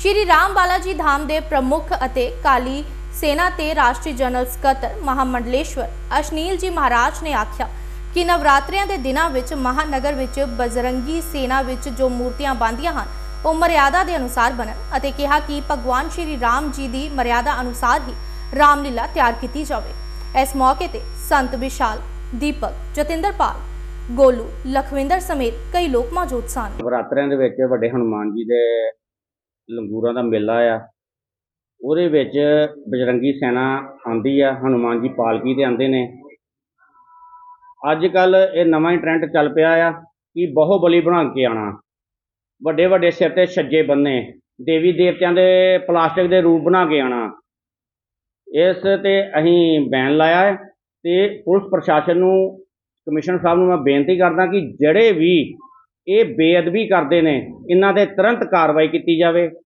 ਸ਼੍ਰੀ ਰਾਮ ਬਾਲਾ ਜੀ ਧਾਮ ਦੇ ਪ੍ਰਮੁੱਖ ਅਤੇ ਕਾਲੀ ਸੈਨਾ ਤੇ ਰਾਸ਼ਟਰੀ ਜਨਰਲ ਸਕੱਤਰ ਮਹਾਮੰਡਲੇਸ਼ਵਰ ਅਸ਼ਨੀਲ ਜੀ ਮਹਾਰਾਜ ਨੇ ਆਖਿਆ ਕਿ ਨਵਰਾਤਰਿਆਂ ਦੇ ਦਿਨਾਂ ਵਿੱਚ ਮਹਾਨਗਰ ਵਿੱਚ ਬਜਰੰਗੀ ਸੈਨਾ ਵਿੱਚ ਜੋ ਮੂਰਤੀਆਂ ਬੰਦੀਆਂ ਹਨ, ਉਹ ਮਰਿਆਦਾ ਦੇ ਅਨੁਸਾਰ ਬਣਨ ਅਤੇ ਕਿਹਾ ਕਿ ਭਗਵਾਨ ਸ਼੍ਰੀ ਰਾਮ ਜੀ ਦੀ ਮਰਿਆਦਾ ਅਨੁਸਾਰ ਹੀ ਰਾਮਲੀਲਾ ਤਿਆਰ ਕੀਤੀ ਜਾਵੇ। ਇਸ ਮੌਕੇ ਤੇ ਸੰਤ ਵਿਸ਼ਾਲ, ਦੀਪਕ ਜਤਿੰਦਰਪਾਲ ਗੋਲੂ, ਲਖਵਿੰਦਰ ਸਮੇਤ ਕਈ ਲੋਕ ਮੌਜੂਦ ਸਨ। ਨਵਰਾਤਰਿਆਂ ਦੇ ਵਿੱਚ ਵੱਡੇ ਹਨੂਮਾਨ ਜੀ ਦੇ ਲੰਗੂਰਾਂ ਦਾ ਮੇਲਾ ਆ। ਉਹਦੇ ਵਿੱਚ ਬਜਰੰਗੀ ਸੈਨਾ ਆਉਂਦੀ ਆ, ਹਨੂਮਾਨ ਜੀ ਪਾਲਕੀ ਤੇ ਆਉਂਦੇ ਨੇ। ਅੱਜ ਕੱਲ ਇਹ ਨਵਾਂ ਹੀ ਟ੍ਰੈਂਡ ਚੱਲ ਪਿਆ ਆ ਕਿ ਬਹੁ ਬਲੀ ਬਣਾ ਕੇ ਆਣਾ ਵੱਡੇ ਵੱਡੇ ਸਿਰ ਤੇ ਛੱਜੇ ਬੰਨੇ, ਦੇਵੀ ਦੇਵਤਿਆਂ ਦੇ ਪਲਾਸਟਿਕ ਦੇ ਰੂਪ ਬਣਾ ਕੇ ਆਣਾ ਇਸ ਤੇ ਅਸੀਂ ਬੈਨ ਲਾਇਆ ਹੈ ਤੇ ਪੁਲਿਸ ਪ੍ਰਸ਼ਾਸਨ ਨੂੰ, ਕਮਿਸ਼ਨਰ ਸਾਹਿਬ ਨੂੰ ਮੈਂ ਬੇਨਤੀ ਕਰਦਾ ਕਿ ਜਿਹੜੇ ਵੀ ਇਹ ਬੇਅਦਬੀ ਕਰਦੇ ਨੇ, ਇਹਨਾਂ ਤੇ ਤੁਰੰਤ ਕਾਰਵਾਈ ਕੀਤੀ ਜਾਵੇ।